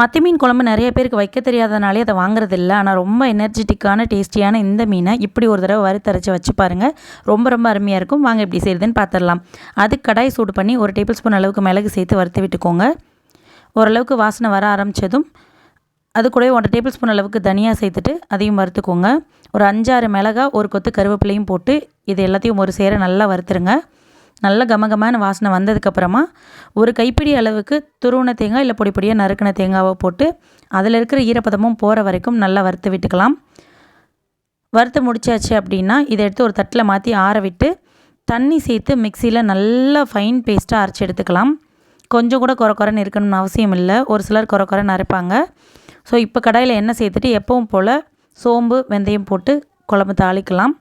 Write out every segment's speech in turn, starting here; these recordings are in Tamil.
மத்தி மீன் குழம்பு நிறைய பேருக்கு வைக்க தெரியாதனாலே அதை வாங்குறதில்ல. ஆனால் ரொம்ப எனர்ஜெட்டிக்கான டேஸ்டியான இந்த மீனை இப்படி ஒரு தடவை வறுத்தரைச்சி வச்சு பாருங்கள் ரொம்ப ரொம்ப அருமையாக இருக்கும். வாங்க எப்படி செய்யுதுன்னு பார்த்துடலாம் அது கடாய் சூடு பண்ணி ஒரு டேபிள் ஸ்பூன் அளவுக்கு மிளகு சேர்த்து வறுத்து விட்டுக்கோங்க. ஓரளவுக்கு வாசனை வர ஆரம்பித்ததும் அது கூட ஒன்றரை டேபிள் ஸ்பூன் அளவுக்கு தனியாக சேர்த்துட்டு அதையும் வறுத்துக்கோங்க. ஒரு அஞ்சாறு மிளகா ஒரு கொத்து கருவேப்பிலையும் போட்டு இது எல்லாத்தையும் ஒரு சேர நல்லா வறுத்துருங்க. நல்ல கமகமான வாசனை வந்ததுக்கப்புறமா ஒரு கைப்பிடி அளவுக்கு துருவன தேங்காய் இல்லை பொடி பொடியாக நறுக்கின தேங்காவை போட்டு அதில் இருக்கிற ஈரப்பதமும் போகிற வரைக்கும் நல்லா வறுத்து விட்டுக்கலாம். வறுத்து முடிச்சாச்சு அப்படின்னா இதை எடுத்து ஒரு தட்டில் மாற்றி ஆற விட்டு தண்ணி சேர்த்து மிக்சியில் நல்லா ஃபைன் பேஸ்ட்டாக அரைச்சி எடுத்துக்கலாம். கொஞ்சம் கூட குறை குறைன்னு இருக்கணும்னு அவசியம் இல்லை. ஒரு சிலர் குறை குறைன்னு அரைப்பாங்க. ஸோ இப்போ கடாயில் எண்ணெய் சேர்த்துட்டு எப்பவும் போல் சோம்பு வெந்தயம் போட்டு குழம்பு தாளிக்கலாம்.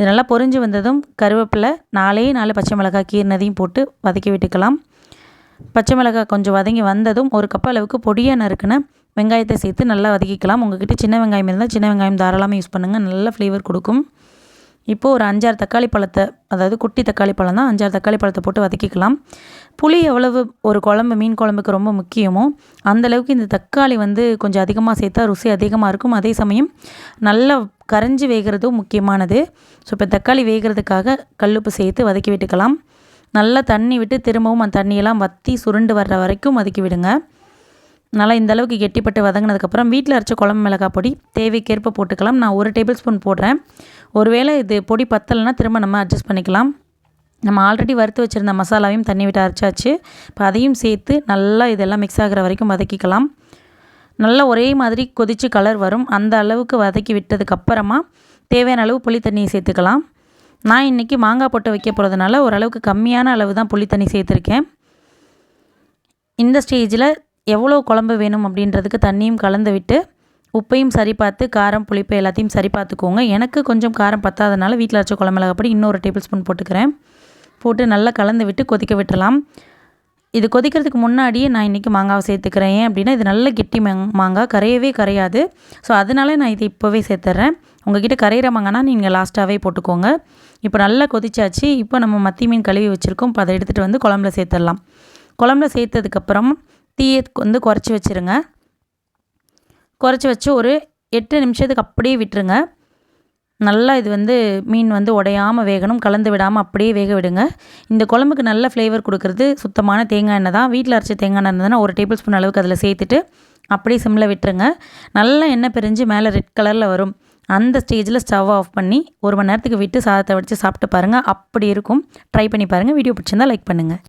இது நல்லா பொரிஞ்சு வந்ததும் கருவேப்பிலை நாலே நாலு பச்சை மிளகாய் கீர்னதையும் போட்டு வதக்கி விட்டுக்கலாம். பச்சை மிளகாய் கொஞ்சம் வதங்கி வந்ததும் ஒரு கப் அளவுக்கு பொடியாக நறுக்குன வெங்காயத்தை சேர்த்து நல்லா வதக்கிக்கலாம். உங்கள்கிட்ட சின்ன வெங்காயம் இருந்தால் சின்ன வெங்காயம் தாராளமாக யூஸ் பண்ணுங்கள் நல்ல ஃப்ளேவர் கொடுக்கும். இப்போது ஒரு அஞ்சாறு தக்காளி பழத்தை அதாவது குட்டி தக்காளி பழம் தான் அஞ்சாறு தக்காளி பழத்தை போட்டு வதக்கிக்கலாம். புளி எவ்வளவு ஒரு குழம்பு மீன் குழம்புக்கு ரொம்ப முக்கியமோ அந்தளவுக்கு இந்த தக்காளி வந்து கொஞ்சம் அதிகமாக சேர்த்தா ருசி அதிகமாக இருக்கும். அதே சமயம் நல்லா கரைஞ்சி வேகிறதும் முக்கியமானது. ஸோ இப்போ தக்காளி வேகிறதுக்காக கல்லுப்பு சேர்த்து வதக்கி விட்டுக்கலாம். நல்லா தண்ணி விட்டு திரும்பவும் அந்த தண்ணியெல்லாம் வற்றி சுருண்டு வர்ற வரைக்கும் வதக்கி விடுங்க. நல்லா இந்த அளவுக்கு கெட்டிப்பட்டு வதங்கினதுக்கப்புறம் வீட்டில் அரைச்ச குழம்பு மிளகாய் பொடி தேவைக்கேற்ப போட்டுக்கலாம். நான் ஒரு டேபிள் ஸ்பூன் போடுறேன். ஒருவேளை இது பொடி பத்தலைன்னா திரும்ப நம்ம அட்ஜஸ்ட் பண்ணிக்கலாம். நம்ம ஆல்ரெடி வறுத்து வச்சுருந்த மசாலாவையும் தண்ணி விட்டு அரைச்சாச்சு. இப்போ அதையும் சேர்த்து நல்லா இதெல்லாம் மிக்ஸ் ஆகிற வரைக்கும் வதக்கிக்கலாம். நல்லா ஒரே மாதிரி கொதித்து கலர் வரும். அந்த அளவுக்கு வதக்கி விட்டதுக்கப்புறமா தேவையான அளவு புளி தண்ணியை சேர்த்துக்கலாம். நான் இன்றைக்கி மாங்காய் போட்டு வைக்க போகிறதுனால ஓரளவுக்கு கம்மியான அளவு தான் புளி தண்ணி சேர்த்துருக்கேன். இந்த ஸ்டேஜில் எவ்வளோ குழம்பு வேணும் அப்படின்றதுக்கு தண்ணியும் கலந்து விட்டு உப்பையும் சரி பார்த்து காரம் புளிப்பு எல்லாத்தையும் சரி பார்த்துக்கோங்க எனக்கு கொஞ்சம் காரம் பத்தாதனால வீட்டில் வச்ச குழம்பு இன்னொரு டேபிள் ஸ்பூன் போட்டுக்கிறேன். போட்டு நல்லா கலந்து விட்டு கொதிக்க விட்டுலாம் இது கொதிக்கிறதுக்கு முன்னாடியே நான் இன்றைக்கி மாங்காவை சேர்த்துக்கிறேன். ஏன் அப்படின்னா இது நல்ல கெட்டி மாங்காய். கரையவே கரையாது. ஸோ அதனால நான் இதை இப்போவே சேர்த்துட்றேன் உங்ககிட்ட கரையிற மாங்கானா நீங்கள் லாஸ்ட்டாகவே போட்டுக்கோங்க. இப்போ நல்லா கொதிச்சாச்சு. இப்போ நம்ம மத்தி மீன் கழுவி வச்சுருக்கோம். இப்போ அதை எடுத்துகிட்டு வந்து குழம்புல சேர்த்துடலாம். குழம்புல சேர்த்ததுக்கப்புறம் தீயை வந்து குறைச்சி வச்சுருங்க. குறைச்சி வச்சு ஒரு எட்டு நிமிஷத்துக்கு அப்படியே விட்டுருங்க. நல்லா இது வந்து மீன் வந்து உடையாமல் வேகணும். கலந்து விடாமல் அப்படியே வேக விடுங்க. இந்த குழம்புக்கு நல்ல ஃப்ளேவர் கொடுக்குறது சுத்தமான தேங்காய் எண்ணெய் தான். வீட்டில் அரைச்ச தேங்காய் எண்ணெய் இருந்ததுன்னா ஒரு டேபிள் ஸ்பூன் அளவுக்கு அதில் சேர்த்துட்டு அப்படியே சிம்மில் விட்டுருங்க. நல்லா எண்ணெய் பிரிஞ்சு மேலே ரெட் கலரில் வரும். அந்த ஸ்டேஜில் ஸ்டவ் ஆஃப் பண்ணி ஒரு மணி நேரத்துக்கு விட்டு சாதத்தை வடித்து சாப்பிட்டு பாருங்கள் அப்படி இருக்கும். ட்ரை பண்ணி பாருங்கள் வீடியோ பிடிச்சிருந்தால் லைக் பண்ணுங்கள்